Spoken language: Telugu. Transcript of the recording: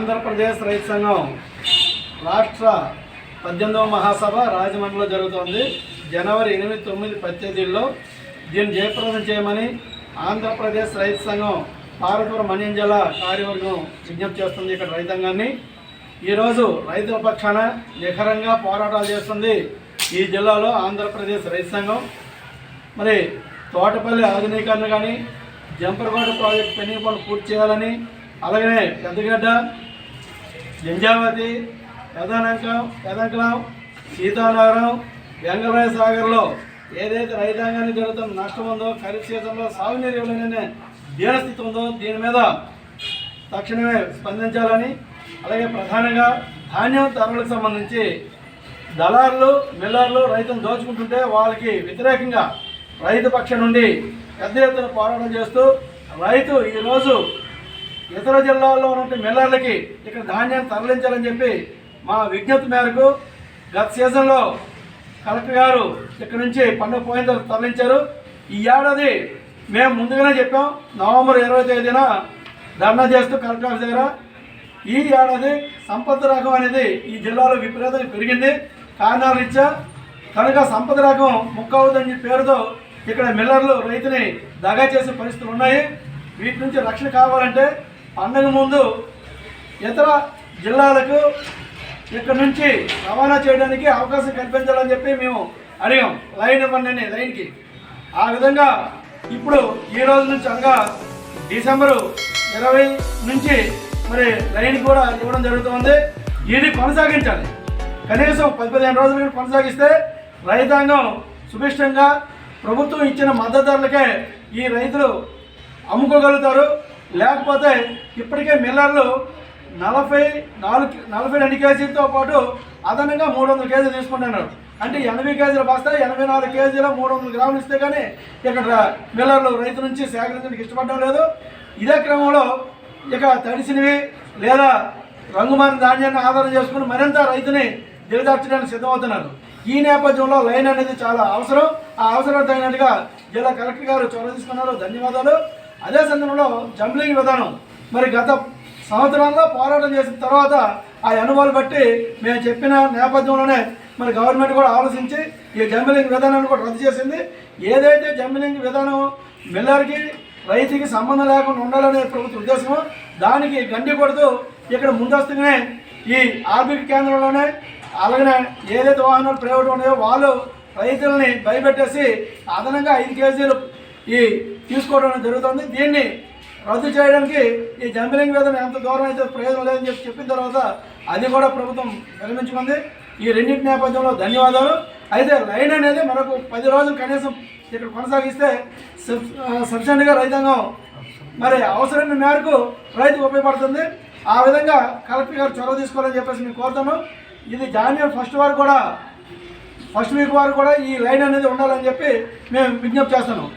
ఆంధ్రప్రదేశ్ రైతు సంఘం రాష్ట్ర పద్దెనిమిదవ మహాసభ రాజమండ్రిలో జరుగుతోంది. జనవరి ఎనిమిది తొమ్మిది పద్దెనిమిదిలో దీన్ని జయప్రదం చేయమని ఆంధ్రప్రదేశ్ రైతు సంఘం పార్వతీపురం మన్యం జిల్లా కార్యవర్గం విజ్ఞప్తి చేస్తుంది ఇక్కడ రైతాంగాన్ని. ఈరోజు రైతుల పక్షాన నిఖరంగా పోరాటాలు చేస్తుంది ఈ జిల్లాలో ఆంధ్రప్రదేశ్ రైతు సంఘం. మరి తోటపల్లి ఆధునీకరణ కానీ జంపరగొండ ప్రాజెక్ట్ పెండింగ్ పనులు పూర్తి చేయాలని అలాగనే పెద్దగడ్డ జంజావతి పెదనంకం పెదంకలం సీతానగరం వెంకటరాయ సాగర్లో ఏదైతే రైతాంగానికి జరుగుతున్న నష్టం ఉందో ఖరీఫ్ సీజన్లో సాగునీరు ఇవ్వలేని దీనస్థితి ఉందో దీని మీద తక్షణమే స్పందించాలని అలాగే ప్రధానంగా ధాన్యం ధరలకు సంబంధించి దళారులు మిల్లర్లు రైతులను దోచుకుంటుంటే వాళ్ళకి వ్యతిరేకంగా రైతు పక్షం నుండి పెద్ద ఎత్తున పోరాటం చేస్తూ రైతు ఈరోజు ఇతర జిల్లాల్లో ఉన్న మిల్లర్లకి ఇక్కడ ధాన్యాన్ని తరలించాలని చెప్పి మా విజ్ఞప్తి మేరకు గత సీజన్లో కలెక్టర్ గారు ఇక్కడ నుంచి పండుగ పోయిన తరలించారు. ఈ ఏడాది మేము ముందుగానే చెప్పాం నవంబర్ ఇరవై తేదీన ధర్నా చేస్తూ కలెక్టర్ ఆఫీస్ దగ్గర. ఈ ఏడాది సంపద రకం అనేది ఈ జిల్లాలో విపరీతంగా పెరిగింది. కారణాల రీత్యా కనుక సంపద రకం ముక్కవుదని పేరుతో ఇక్కడ మిల్లర్లు రైతుని దగా చేసే పరిస్థితులు ఉన్నాయి. వీటి నుంచి రక్షణ కావాలంటే పండగ ముందు ఇతర జిల్లాలకు ఇక్కడ నుంచి రవాణా చేయడానికి అవకాశం కల్పించాలని చెప్పి మేము అడిగాం. లైన్ ఇవ్వండి అని లైన్కి. ఆ విధంగా ఇప్పుడు ఈ రోజు నుంచి అనగా డిసెంబరు ఇరవై నుంచి మరి లైన్ కూడా ఇవ్వడం జరుగుతుంది. ఇది కొనసాగించాలి. కనీసం పది పదిహేను రోజులు కొనసాగిస్తే రైతాంగం సుభిష్టంగా ప్రభుత్వం ఇచ్చిన మద్దతు ధరలకే ఈ రైతులు అమ్ముకోగలుగుతారు. లేకపోతే ఇప్పటికే మిల్లర్లు నలభై నాలుగు నలభై రెండు కేజీలతో పాటు అదనంగా మూడు వందల కేజీలు తీసుకుంటున్నారు. అంటే ఎనభై కేజీల బస్తా ఎనభై నాలుగు కేజీల మూడు వందల గ్రాములు ఇస్తే కానీ ఇక్కడ మిల్లర్లు రైతు నుంచి సేకరించడానికి ఇష్టపడడం లేదు. ఇదే క్రమంలో ఇక తడిసినవి లేదా రంగుమారిన ధాన్యాన్ని ఆధారం చేసుకుని మరింత రైతుని దిగజార్చడానికి సిద్ధమవుతున్నారు. ఈ నేపథ్యంలో లైన్ అనేది చాలా అవసరం. ఆ అవసరం తగినట్టుగా జిల్లా కలెక్టర్ గారు చొరవ తీసుకున్నారు. ధన్యవాదాలు. అదే సందర్భంలో జంబ్లింగ్ విధానం మరి గత సంవత్సరాల్లో పోరాటం చేసిన తర్వాత ఆ అనుభవాలు బట్టి మేము చెప్పిన నేపథ్యంలోనే మరి గవర్నమెంట్ కూడా ఆలోచించి ఈ జంబిలింగ్ విధానాన్ని కూడా రద్దు చేసింది. ఏదైతే జంబిలింగ్ విధానం మిల్లర్కి రైతుకి సంబంధం లేకుండా ఉండాలనే ప్రభుత్వ ఉద్దేశమో దానికి గండి కొడుతూ ఇక్కడ ముందస్తుగానే ఈ ఆర్బిక్ కేంద్రంలోనే అలాగనే ఏదైతే వాహనాలు ప్రైవేట్ ఉన్నాయో వాళ్ళు రైతులని భయపెట్టేసి అదనంగా ఐదు కేజీలు ఈ తీసుకోవడం జరుగుతుంది. దీన్ని రద్దు చేయడానికి ఈ జంబిలింగ్ వేదన ఎంత దూరం అయితే ప్రయోజనం లేదని చెప్పి చెప్పిన తర్వాత అది కూడా ప్రభుత్వం నిర్మించుకుంది ఈ రెండింటి నేపథ్యంలో ధన్యవాదాలు. అయితే లైన్ అనేది మనకు పది రోజులు కనీసం ఇక్కడ కొనసాగిస్తే సఫిషియెంట్గా రైతాంగం మరి అవసరమైన మేరకు రైతుకు ఉపయోగపడుతుంది. ఆ విధంగా కలెక్టర్ గారు చొరవ తీసుకోవాలని చెప్పేసి నేను కోరుతాను. ఇది జాన్యువరి ఫస్ట్ వారు కూడా ఫస్ట్ వీక్ వారు కూడా ఈ లైన్ అనేది ఉండాలని చెప్పి మేము విజ్ఞప్తి చేస్తున్నాం.